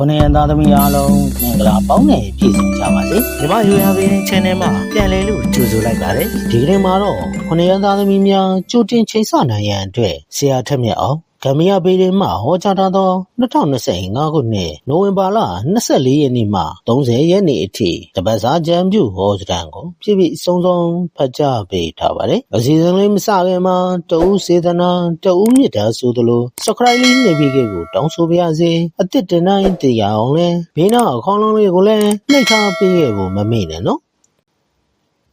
ခုနှစ်ရက်သားသမီးအားလုံးမင်္ဂလာပေါင်းနဲ့ပြည့်စုံကြပါစေ။ဒီမယူရပင်း channel မှာပြန်လည်လို့ကြိုဆိုလိုက်ပါတယ်။ဒီကနေ့မှာတော့ခုနှစ်ရက်သားသမီးများကြိုတင်ချိန်ဆနိုင်ရန်အတွက်ဆရာထက်မြက်အောင် ဂမ်ဘီယာပြည်တွင်မှဟောကြားထားသော2025ခုနှစ်နိုဝင်ဘာလ24ရက်နေ့မှ30ရက်နေ့အထိတပတ်စာကြံပြုဟောစတန်ကိုပြည့်ပြည့်စုံစုံဖတ်ကြားပေးထားပါတယ်။အစီအစဉ်လေးမစခင်မှာတဦးစေတနာတဦးမြစ်တာဆိုသလို subscribe လေးနေပြီးကိုတောင်းဆိုပါရစေ။အစ်စ်တင်တိုင်းတရားအောင်လဲဘေးနာအခေါင်းလုံးလေးကိုလည်းနှိပ်ထားပေးရဖို့မမေ့နဲ့နော်။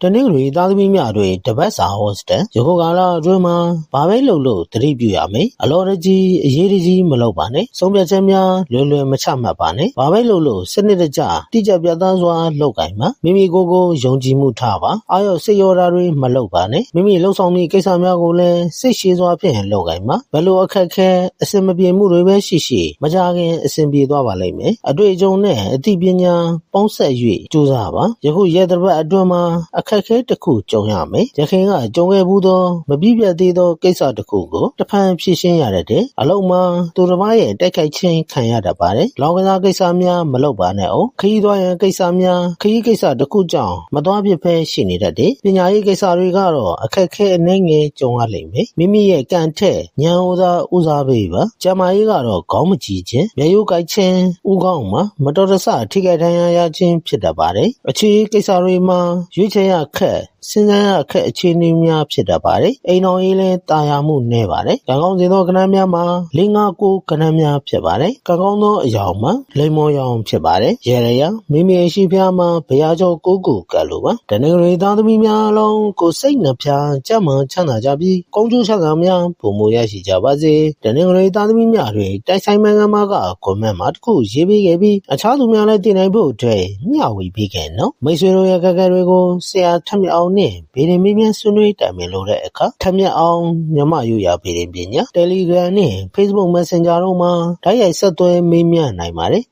တနင်္ဂနွေသားသမီးများတွေတပတ်စာဟောစတန်ယခုကာလအတွင်းမှာဘာပဲလုပ်လို့တတိပြုရမယ်အလော်တကြီးအရေးတကြီးမလုပ်ပါနဲ့ဆုံးဖြတ်ချက်များလွယ်လွယ်မချမှတ်ပါနဲ့ဘာပဲလုပ်လို့စနစ်တကျတိကျပြတ်သားစွာလုပ်ကင်ပါမိမိကိုယ်ကိုယုံကြည်မှုထားပါအာရုံစိတ်ရောတာတွေမလုပ်ပါနဲ့မိမိလှုပ်ဆောင်မိကိစ္စများကိုလည်းစိတ်ရှည်စွာဖြင့်လုပ်ကင်ပါဘယ်လိုအခက်ခဲအစင်မပြေမှုတွေပဲရှိရှိမကြခင်အစင်ပြေသွားပါလိမ့်မယ်အတွေ့အကြုံနဲ့အသိပညာပေါင်းဆက်၍ကြိုးစားပါယခုရက်တစ်ပတ်အတွင်းမှာအခက်ခဲတစ်ခုကြုံရမယ်ရခိုင်ကကြုံခဲ့ဘူးသောမပြည့်ပြတ်သေးသောကိစ္စတစ်ခုကိုတစ်ဖန်ဖြေရှင်းရတဲ့အလုံးမှာသူတစ်ပါးရဲ့တိုက်ခိုက်ခြင်းခံရတတ်ပါတယ်လောင်ကစားကိစ္စများမလုပ်ပါနဲ့အောင်ခရီးသွားရန်ကိစ္စများခရီးကိစ္စတစ်ခုကြောင့်မသွားဖြစ်ဖဲရှိနေတတ်တယ်ပညာရေးကိစ္စတွေကတော့အခက်ခဲအနှဲငယ်ကြုံရလိမ့်မယ်မိမိရဲ့ကံထက်ဉာဏ်ဥသာဦးစားပေးပါကျမကြီးကတော့ခေါင်းမကြီးခြင်းမျက်ရုပ်ကိုက်ခြင်းဥကောင်းမှာမတော်တဆထိခိုက်ဒဏ်ရာရခြင်းဖြစ်တတ်ပါတယ်အခြေကိစ္စတွေမှာရွေးချယ်ရခက် စဉ်းစားရအခက်အခြေအနေများဖြစ်တတ်ပါတယ်။အိမ်တော်ရေးလည်းတာယာမှုနည်းပါတယ်။ကံကောင်းစေသောကဏ္ဍများမှာ၄၅၉ကဏ္ဍများဖြစ်ပါတယ်။ကံကောင်းသောအရာမှာလိမ္မောရောင်ဖြစ်ပါတယ်။ရေရရမိမိရှိဖျားမှာဘုရားကျော်ကိုကိုကတ်လိုပါ။တနင်္ဂနွေသားသမီးများအလုံးကိုစိတ်နှဖျားကြမ်းမှချမ်းသာကြပြီးကောင်းကျိုးချမ်းသာများပုံမရရှိကြပါစေ။တနင်္ဂနွေသားသမီးများတွေတိုက်ဆိုင်မှန်ကမှာကကွန်မန့်မှာတစ်ခုရေးပေးခဲ့ပြီးအခြားသူများလည်းတင်နိုင်ဖို့အတွက်မျှဝေပေးခဲ့နော်။မိတ်ဆွေတို့ရဲ့ကကက်တွေကိုဆရာထက်မြအောင်နဲ့ဗီဒီမီမြန်ဆွေးနွေးတိုင်ပင်လို့တဲ့အခါထက်မြအောင်မြမယူရဗီဒီပညာ Telegram နဲ့ Facebook Messenger တို့မှာဓာတ်ရိုက်ဆက်သွယ်မေးမြန်းနိုင်ပါတယ်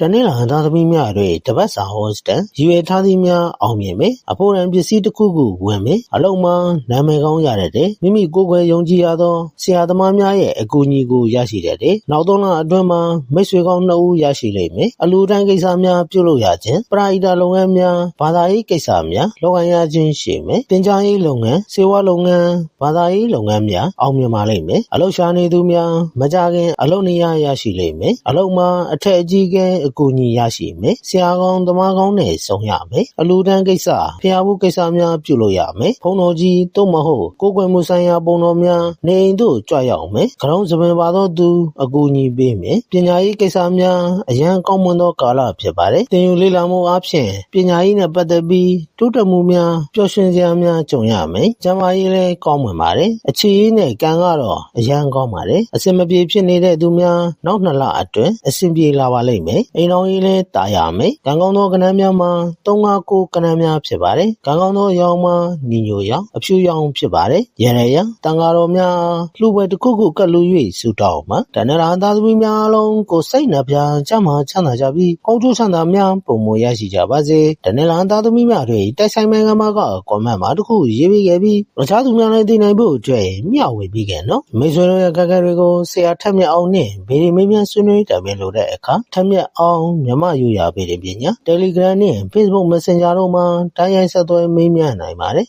တနင်္လာသားသမီးများတွေတပတ်စာဟောစတန်ရွေထားသည်များအောင်မြင်မယ်အဖို့ရန်ပစ္စည်းတစ်ခုခုဝင်မယ်အလုံးမနာမည်ကောင်းရတဲ့မိမိကိုယ်ကိုယ်ယုံကြည်ရသောဆရာသမားများရဲ့အကူအညီကိုရရှိတဲ့နောက်သုံးလအတွင်းမှာမိတ်ဆွေကောင်းနှစ်ဦးရရှိလိမ့်မယ်အလူတန်းကိစ္စများပြုလုပ်ရခြင်းပရာဟိတလုပ်ငန်းများဘာသာရေးကိစ္စများလုပ်ငန်းရခြင်းရှိမယ်တင်ကြားရေးလုပ်ငန်းစေဝါလုပ်ငန်းဘာသာရေးလုပ်ငန်းများအောင်မြင်ပါလိမ့်မယ်အလုပ်ရှာနေသူများမကြခင်အလုပ်နေရရရှိလိမ့်မယ်အလုပ်မှာအထက်အကြီးကဲအကူအညီရရှိမယ်ဆရာကောင်းသမားကောင်းနဲ့ဆုံးရမယ်အလူတန်းကိစ္စဖျားဖို့ကိစ္စများပြုလုပ်ရမယ်ဖုံတော်ကြီးသို့မဟုတ်ကိုယ်ကွယ်မှုဆိုင်ရာပုံတော်များနေအိမ်သို့ကြွရောက်မယ်ကရုံးစပင်ပါသောသူအကူအညီပေးမယ်ပညာရေးကိစ္စများအရန်ကောင်းမွန်သောကာလဖြစ်ပါတယ်သင်ယူလေ့လာမှုအပြင်ပညာရေးနဲ့ပတ်သက်ပြီးတိုးတက်မှုများပျော်ရွှင်စရာများကြုံရမယ်ကျန်းမာရေးလည်းကောင်းမွန်ပါတယ်အခြေရေးနဲ့ကံကတော့အရန်ကောင်းပါတယ်အစင်မပြေဖြစ်နေတဲ့သူများနောက်နှစ်လအတွင်းအဆင်ပြေလာပါလိမ့်မယ်အိမ်တော်ရေးလည်းတာယာမယ်ကံကောင်းသောကဏ္ဍများမှာ359ကဏ္ဍများဖြစ်ပါတယ်ကံကောင်းသောရောင်မှာညီညိုရောင်အဖြူရောင်ဖြစ်ပါတယ်ရရရတန်ဃာတော်များလှူပွဲတစ်ခုခုကတ်လူ၍ဆူတောင်းမှာတဏ္ဍာသားသမီးများအလုံးကိုစိတ်နှပြကြမှာချမ်းသာကြပြီးကောင်းကျိုးချမ်းသာများပုံမရရှိကြပါစေတဏ္ဍာသားသမီးများတွေတိုက်ဆိုင်မှန်ကမှာကကွန်မန့်မှာတစ်ခုရေးပေးခဲ့ပြီးတခြားသူများလည်းသိနိုင်ဖို့အတွက်မျှဝေပေးခဲ့နော်မိတ်ဆွေတို့ရဲ့ကကက်တွေကိုဆရာထက်မြက်အောင်နဲ့ဗီဒီမင်းများဆွေးနွေးတိုင်ပင်လို့တဲ့အခါထက်မြက်အောင်မြမယူရဗီဒီပညာ Telegram နဲ့ Facebook Messenger တို့မှာ တိုင်းရိုက်ဆက်သွယ်မေးမြန်းနိုင်ပါတယ်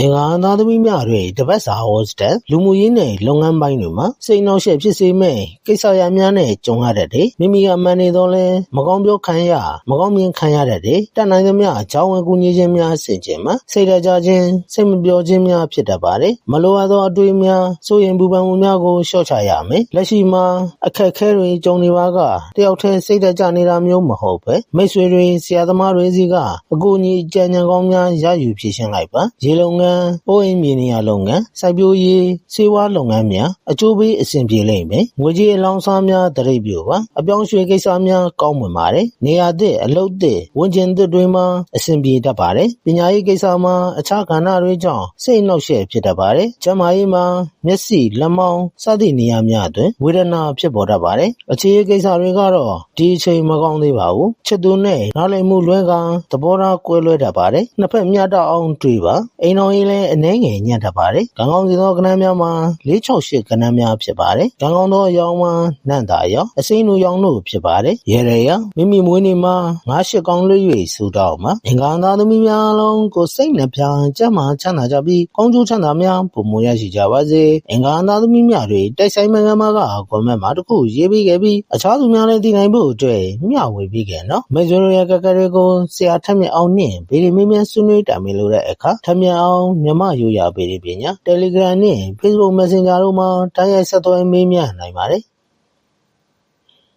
အင်္ဂါသားသမီးများတွေတပတ်စာဟောစတက်လူမှုရေးနဲ့လုပ်ငန်းပိုင်းတွေမှာစိတ်နှောက်ယှက်ဖြစ်စေမဲ့ကိစ္စရများနဲ့ကြုံရတတ်တယ်မိမိကမှန်နေတော့လဲမကောင်းပြောခံရမကောင်းမြင်ခံရတတ်တယ်တတ်နိုင်သမျှအကြောင်းဝင်ကူညီခြင်းများဆင်ခြင်မှာစိတ်တကြခြင်းစိတ်မပြောခြင်းများဖြစ်တတ်ပါတယ်မလိုအပ်သောအတွေ့အများစိုးရင်ပူပန်မှုများကိုလျှော့ချရမယ်လက်ရှိမှာအခက်ခဲတွေကြုံနေပါကတယောက်တည်းစိတ်တကြနေတာမျိုးမဟုတ်ပဲမိတ်ဆွေတွေဆရာသမားတွေစီကအကူအညီကြံဉာဏ်ကောင်းများရယူဖြည့်ရှင်းလိုက်ပါရေလုံငန်းအိုးအိမ်မြေနေရာလုပ်ငန်းစိုက်ပျိုးရေးစေဝါလုပ်ငန်းများအကျိုးပေးအဆင်ပြေလိမ့်မယ်ငွေကြေးအလောင်းစားများတရိပ်ပြိုပါအပြောင်းရွှေ့ကိစ္စများကောင်းမွန်ပါတယ်နေရာသစ်အလုပ်သစ်ဝန်ကျင်သစ်တွေမှာအဆင်ပြေတတ်ပါတယ်ပညာရေးကိစ္စမှာအခြားကဏ္ဍတွေကြောင့်စိတ်နှောက်ယှက်ဖြစ်တတ်ပါတယ်ကျန်းမာရေးမှာမျက်စိလက်မောင်းစသည့်နေရာများအတွင်းဝေဒနာဖြစ်ပေါ်တတ်ပါတယ်အခြေရေးကိစ္စတွေကတော့ဒီအချိန်မကောင်းသေးပါဘူးချစ်သူနဲ့နားလည်မှုလွဲကသဘောထားကွဲလွဲတတ်ပါတယ်နှစ်ဖက်မျှတအောင်တွေ့ပါအိမ်တော်ရေးလည်းအနှဲငယ်ညံ့တတ်ပါတယ်ကံကောင်းစီသောကဏ္ဍများမှာ468ကဏ္ဍများဖြစ်ပါတယ်ကံကောင်းသောရောင်မှာနန့်တာရောအစိမ်းလူရောင်တို့ဖြစ်ပါတယ်ရေရရမိမိမွေးနေ့မှာငါးရှစ်ကောင်းလွှ၍စူတောင်းမှာအင်္ဂါသားသမီးများလုံးကိုစိတ်နှပြကြမ်းမှချမ်းသာကြပြီးကောင်းကျိုးချမ်းသာများပုံမရရှိကြပါစေအင်္ဂါသားသမီးများတွေတိုက်ဆိုင်မင်္ဂမာကကွန်မန့်မှာတခုရေးပြီးခဲ့ပြီးအခြားသူများလည်းတည်နိုင်ဖို့အတွက်မျှဝေပြီးခဲ့နော်မေဂျိုရီယာကကရီကိုဆရာထက်မြက်အောင်နှင့်ဗီဒီမင်းများဆွေးနွေးတိုင်ပင်လို့တဲ့အခါထက်မြက်အောင်မြမရိုးရာဗီဒီပညာ Telegram နှင့် Facebook Messenger တို့မှာ တိုက်ရိုက်ဆက်သွယ်မေးမြန်းနိုင်ပါတယ်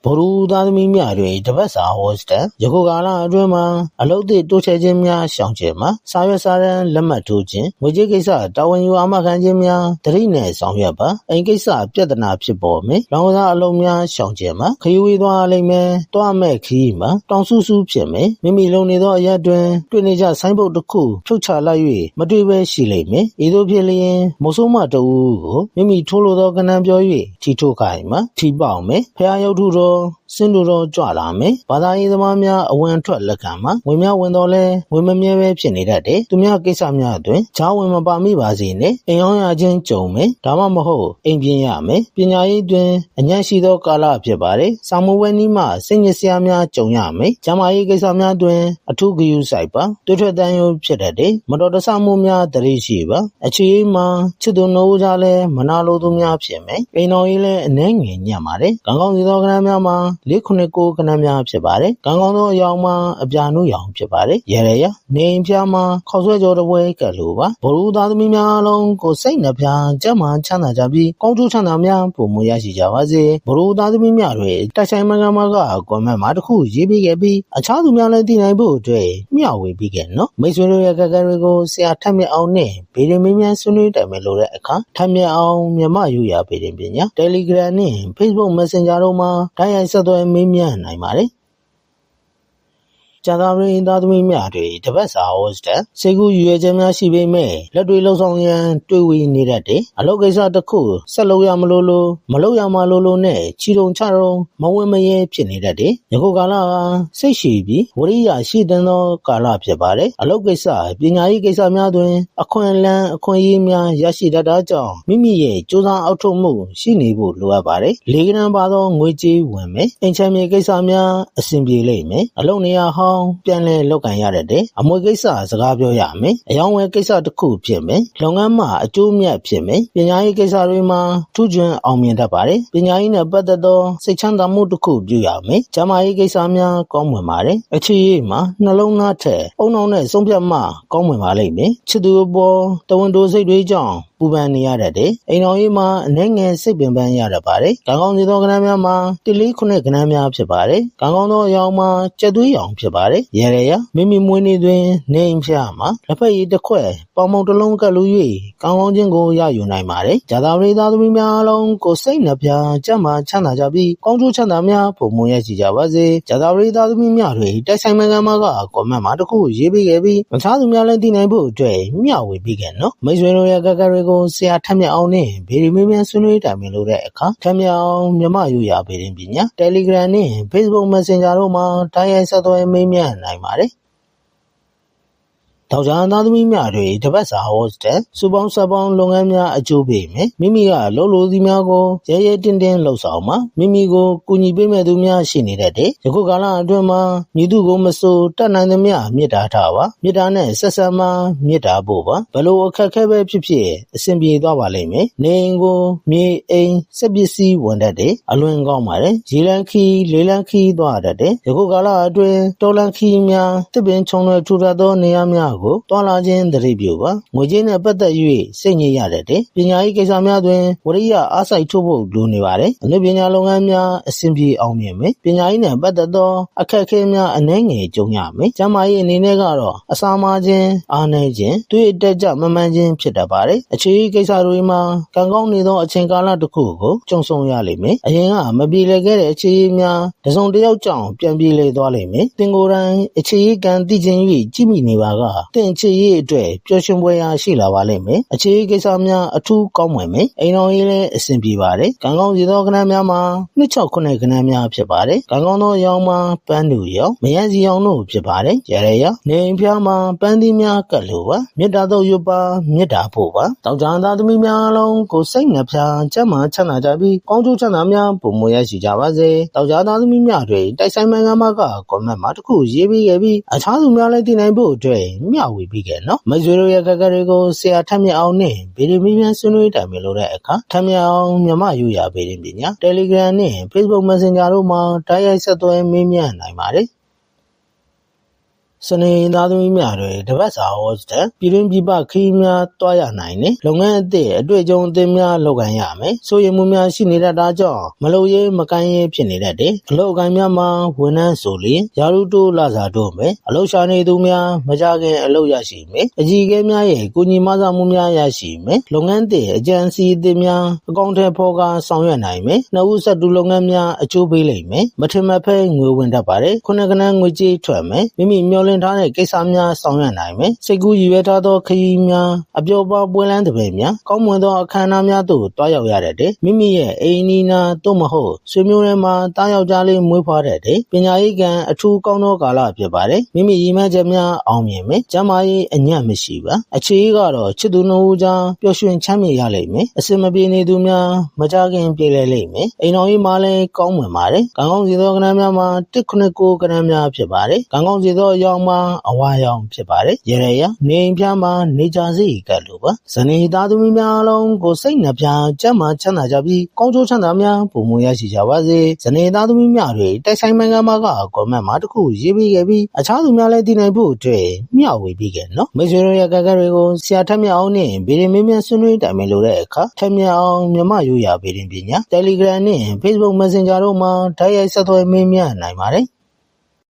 ဗုဒ္ဓသားသမီးများတွင်တပတ်စာဟောစတန်ယခုကာလအတွင်းမှာအလုတ်သည့်တိုးချဲခြင်းများရှောင်ခြင်းမှာစာရွက်စာတမ်းလက်မှတ်ထိုးခြင်းငွေကြေးကိစ္စတာဝန်ယူအာမခံခြင်းများတတိနဲ့ဆောင်ရွက်ပါအိမ်ကိစ္စပြဿနာဖြစ်ပေါ်မယ်လောင်စာအလုံးများရှောင်ခြင်းမှာခရီးဝေးသွားလိမ့်မယ်တွားမဲ့ခရီးမှာတောင်ဆူဆူဖြစ်မယ်မိမိလုံနေသောအရက်တွင်တွေ့နေကြဆိုင်းဘုတ်တစ်ခုဖြုတ်ချလိုက်၍မတွေ့ဘဲရှိလိမ့်မယ်ဤသို့ဖြစ်လျင်မဆိုးမတူကိုမိမိထိုးလိုသောကဏ္ဍပြော၍ထီထိုးခိုင်းမှာထီပေါက်မယ်ဖះရုပ်ထုတော်စင်တူတော်ကြွလာမယ်။ဘာသာရေးသမားများအဝင်ထွက်လက်ခံမှာဝင်များဝင်တော်လဲဝင်မမြဲပဲဖြစ်နေတတ်တယ်။သူများကိစ္စများအတွင်ဂျားဝင်မပါမိပါစေနဲ့အိမ်အောင်ရခြင်းကြုံမယ်။ဒါမှမဟုတ်အိမ်ပြင်ရမယ်။ပညာရေးတွင်အညံ့ရှိသောကာလဖြစ်ပါတယ်။စာမဝဲနီးမှစိတ်ညစ်စရာများကြုံရမယ်။ဂျမာရေးကိစ္စများတွင်အထူးဂရုစိုက်ပါ။တွေ့ထွက်တန်ရုံဖြစ်တတ်တယ်။မတော်တဆမှုများတရေရှိပါ။အခြေအေးမှာချစ်သူနှိုးကြလဲမနာလိုသူများဖြစ်မယ်။အိမ်တော်ရေးလည်းအနှဲငယ်ညံ့ပါတယ်။ကောင်းကောင်းစီသောကဏ္ဍများမှာ499ကဏ္ဍများဖြစ်ပါတယ်။ကံကောင်းသောအယောင်မှာအပြာနုရောင်ဖြစ်ပါတယ်။ရရရနေအိမ်ဖျားမှာခေါက်ဆွဲကြောတပွဲကတ်လိုပါ။ဘလူသားသမီးများလုံးကိုစိတ်နှဖျားကြက်မှချမ်းသာကြပြီးကောင်းကျိုးချမ်းသာများပုံမရရှိကြပါစေ။ဘလူသားသမီးများတွေတိုက်ဆိုင်မင်္ဂမာကကွန်မန့်မှာတစ်ခုရေးပေးခဲ့ပြီးအခြားသူများလည်းတည်နိုင်ဖို့အတွက်မျှဝေပေးခဲ့နော်။မိတ်ဆွေတို့ရဲ့ကကတွေကိုဆရာထက်မြက်အောင်နဲ့ဗီဒီမင်းများဆွေးနွေးတိုင်မယ်လို့တဲ့အခါထက်မြက်အောင်မြန်မာယူရဗီဒီပညာ Telegram နဲ့ Facebook Messenger တို့မှာတိုက်ရိုက်ဆက်သွယ်မေးမြန်းနိုင်ပါတယ် ကြာသပတေးသားသမီးများတွေတပတ်စာဟောစတဲ့စေကူရွေချက်များရှိပေမဲ့လက်တွေလှုပ်ဆောင်ရန်တွေ့ဝေနေတတ်တယ်အလုပ်ကိစ္စတစ်ခုဆက်လုပ်ရမလို့လို့မလုပ်ရမလို့လို့နဲ့ချီတုံချတုံမဝင်မရဲဖြစ်နေတတ်တယ်ယခုကာလကစိတ်ရှိပြီးဝရိယရှိတဲ့သောကာလဖြစ်ပါတယ်အလုပ်ကိစ္စပညာရေးကိစ္စများတွင် အခွင့်အလမ်းအခွင့်အရေးများရရှိတတ်တာကြောင့်မိမိရဲ့ကြိုးစားအောက်ထုတ်မှုရှိနေဖို့လိုအပ်ပါတယ်လေကနံပါသောငွေကြေးဝင်မယ်အင်ချမ်းမြေကိစ္စများအဆင်ပြေလိမ့်မယ်အလုပ်နေရာဟောင်း ပြန်လည်လုပ်ကိုင်ရတဲ့အမွေကိစ္စစကားပြောရမယ်အယောင်ဝယ်ကိစ္စတစ်ခုဖြစ်မယ်လုပ်ငန်းမှာအကျိုးမြတ်ဖြစ်မယ်ပညာရေးကိစ္စတွေမှာထူးချွန်အောင်မြင်တတ်ပါတယ်ပညာရေးနဲ့ပတ်သက်သောစိတ်ချမ်းသာမှုတစ်ခုပြုရမယ်ကျန်းမာရေးကိစ္စများကောင်းမွန်ပါတယ်အခြေရေးမှာနှလုံးသားထက်အုံနောက်နဲ့ဆုံးဖြတ်မှကောင်းမွန်ပါလိမ့်မယ်ချစ်သူအပေါ်တဝန်တိုးစိတ်တွေကြောင့် ပူပန်နေရတတ်တယ်။အိမ်တော်ရေးမှာအနှဲငယ်စိတ်ပင်ပန်းရတတ်ပါတယ်။ကံကောင်းစေသောကဏ္ဍများမှာတလေးခုနှစ်ကဏ္ဍများဖြစ်ပါတယ်။ကံကောင်းသောအရောင်မှာကြက်သွေးရောင်ဖြစ်ပါတယ်။ရရရမိမိမွေးနေ့တွင်နေအိမ်ဖျားမှာလက်ဖက်ရည်တစ်ခွက်ပေါင်ပေါင်တစ်လုံးကပ်လူ၍ကောင်းကောင်းချင်းကိုရယူနိုင်ပါတယ်။ဂျာသာပရိသသမီးများလုံးကိုစိတ်နှပြကြမ်းမှချမ်းသာကြပြီးကောင်းကျိုးချမ်းသာများပုံမွန်ရရှိကြပါစေ။ဂျာသာပရိသသမီးများတွေတိုက်ဆိုင်မှန်ကန်မှာကကွန်မန့်မှာတခုရေးပေးခဲ့ပြီးအခြားသူများလည်းသိနိုင်ဖို့အတွက်မျှဝေပေးခဲ့နော်။မိတ်ဆွေတို့ရဲ့ကကတွေကိုဆရာထက်မြက်အောင်နဲ့ဗီဒီမင်းများဆွေးနွေးတိုင်ပင်လို့တဲ့အခါထက်မြက်အောင်မြမယူရဗီဒီပညာ Telegram နဲ့ Facebook Messenger တို့မှာတိုက်ရိုက်ဆက်သွယ်မေးမြန်းနိုင်ပါတယ် တောင်ကြားသားသမီးများတွေတပတ်စာဟောစတဲ့စူပေါင်းဆက်ပေါင်းလုပ်ငန်းများအကျိုးပေးမယ်မိမိကလှုပ်လို့စီများကိုရဲရဲတင်းတင်းလှုပ်ဆောင်မှာမိမိကိုကူညီပေးမဲ့သူများရှိနေတတ်တယ်ယခုကာလအတွင်းမှာမြည်သူကိုမစိုးတတ်နိုင်သမျှမေတ္တာထားပါမေတ္တာနဲ့ဆက်ဆက်မှမေတ္တာဖို့ပါဘလို့အခက်ခဲပဲဖြစ်ဖြစ်အစဉ်ပြေသွားပါလိမ့်မယ်နေအိမ်ကိုမြေအိမ်စက်ပစ္စည်းဝင်တတ်တယ်အလွန်ကောင်းပါတယ်ရေလန်းခီလေးလန်းခီသွားတတ်တယ်ယခုကာလအတွင်းတော်လန်းခီများတစ်ပင်ခြုံလွယ်ထူထပ်သောနေရာများကိုတွာလာခြင်းသတိပြုပါငွေကြေးနဲ့ပတ်သက်၍စိတ်ညစ်ရတဲ့ပညာရေးကိစ္စများတွင်ဝရိယအားစိုက်ထုတ်ဖို့လိုနေပါတယ်အနုပညာလုပ်ငန်းများအဆင်ပြေအောင်မြင်မယ်ပညာရေးနဲ့ပတ်သက်သောအခက်အခဲများအနှဲငယ်ကြုံရမယ်ကျန်းမာရေးအနေနဲ့ကတော့အစာမာခြင်းအားနည်းခြင်းတွေ့တက်ကြမမှန်ခြင်းဖြစ်တတ်ပါတယ်အခြေအနေကိစ္စတွေမှာကံကောင်းနေသောအချိန်ကာလတစ်ခုကိုကြုံဆုံရလိမ့်မယ်အရင်ကမပြေလည်ခဲ့တဲ့အခြေအနေများတစုံတစ်ယောက်ကြောင့်ပြန်ပြေလည်သွားလိမ့်မယ်သင်ကိုယ်တိုင်အခြေအနေကံသိခြင်း၍ကြည့်မိနေပါကတင်ချစ်ရေးအတွက်ပျော်ရွှင်ပွဲရာရှိလာပါလိမ့်မယ်အခြေကိစ္စများအထူးကောင်းမွန်မယ်အိမ်တော်ရေးလည်းအဆင်ပြေပါတယ်ကံကောင်းစီသောကဏ္ဍများမှာ269ကဏ္ဍများဖြစ်ပါတယ်ကံကောင်းသောရောင်မှာပန်းတူရောင်မယန်းစီရောင်တို့ဖြစ်ပါတယ်ရရရနေအိမ်ဖျားမှာပန်းသီးများကတ်လို့ပါမေတ္တာတော့ရွတ်ပါမေတ္တာဖို့ပါတောက်ကြသားသမီးများလုံးကိုစိတ်နှဖျားစက်မှချမ်းသာကြပြီးကောင်းကျိုးချမ်းသာများပုံမွေရရှိကြပါစေတောက်ကြသားသမီးများတွေတိုက်ဆိုင်မှန်ကမှကကွန်မန့်မှာတစ်ခုရေးပြီးခဲ့ပြီးအခြားသူများလည်းတည်နိုင်ဖို့အတွက်မျှဝေပြီးခဲ့နော်မဆွေတို့ရဲ့ကကတွေကိုဆရာထက်မြက်အောင်နဲ့ဗီဒီမီမြန်ဆွေးနွေးတိုင်ပင်လို့တဲ့အခါထက်မြက်အောင်မြမယူရပေရင်ပညာ Telegram နဲ့ Facebook Messenger တို့မှာတိုက်ရိုက်ဆက်သွယ်မေးမြန်းနိုင်ပါတယ် စနေသားသမီးများတွေတပတ်စာဟောစတဲ့ပြည်တွင်းပြည်ပခရီးများတွားရနိုင်တယ်လုပ်ငန်းအသည့်အတွေ့အကြုံအသစ်များလုပ်ကိုင်ရမယ်ဆိုရင်မှုများရှိနေတတ်တာကြောင့်မလုပ်ရေးမကိုင်းရေးဖြစ်နေတတ်တယ်အလုပ်အကိုင်များမှာဝန်ထမ်းဆိုလျင်ယာရုတိုးလာစာတို့မယ်အလုပ်ရှာနေသူများမကြခင်အလုပ်ရရှိမယ်အကြီးအကဲများရဲ့ကိုညီမဆမှုများရရှိမယ်လုပ်ငန်းသည့်အကြံစီအသစ်များအကောင့်ထဲဖော်ကားဆောင်ရွက်နိုင်မယ်နှစ်ဦးဆက်တူလုပ်ငန်းများအကျိုးပေးလိမ့်မယ်မထင်မဖဲငွေဝင်တတ်ပါတယ်ခုနှစ်ကနန်းငွေကြေးထွက်မယ်မိမိမျှော်လင့်ထားတဲ့ကိစ္စများဆောင်ရွက်နိုင်မယ်စိတ်ကူးရည်ရွယ်ထားသောခရီးများအပျော်ပါပွဲလန်းတစ်ပည့်များကောင်းမွန်သောအခမ်းအနားများသို့တွားရောက်ရတဲ့မိမိရဲ့အိမ်နီးနားသို့မဟုတ်ဆွေမျိုးတွေမှာတားယောက်ျားလေးမွေးဖွားတဲ့ပညာရေးကံအထူးကောင်းသောကာလဖြစ်ပါတယ်မိမိရည်မှန်းချက်များအောင်မြင်မယ်ကျမ်းမာရေးအညံ့မရှိပါအခြေအေးကတော့ချစ်သူနှုတ်ဦးကြားပျော်ရွှင်ချမ်းမြေ့ရလိမ့်မယ်အစင်မပြေနေသူများမကြခင်ပြေလည်လိမ့်မယ်အိမ်တော်ကြီးမှာလည်းကောင်းမွန်ပါတယ်ကံကောင်းစီသောကဏ္ဍများမှာ199ကဏ္ဍများဖြစ်ပါတယ်ကံကောင်းစီသောအယောင်မှာအဝါရောင်ဖြစ်ပါတယ်ရရရနေအိမ်ဖျားမှာနေကြစီကတ်လို့ပါဇနီးသားသမီးများလုံးကိုစိတ်နှပြကြမ်းမှချမ်းသာကြပြီးကောင်းကျိုးချမ်းသာများပုံမွေရရှိကြပါစေဇနီးသားသမီးများတွေတိုက်ဆိုင်မှန်ကမှာကကွန်မန့်မှာတစ်ခုရေးပြီးခဲ့ပြီးအခြားသူများလည်းတည်နိုင်ဖို့အတွက်မျှဝေပြီးခဲ့နော်မိတ်ဆွေတို့ရဲ့ကကတွေကိုဆရာထက်မြအောင်နဲ့ဗီဒီမင်းမြန်ဆွေးနွေးတိုင်ပင်လို့တဲ့အခါထက်မြအောင်မြမရိုးရာဗီဒီပညာ Telegram နဲ့ Facebook Messenger တို့မှာတိုက်ရိုက်ဆက်သွယ်မေးမြန်းနိုင်ပါတယ်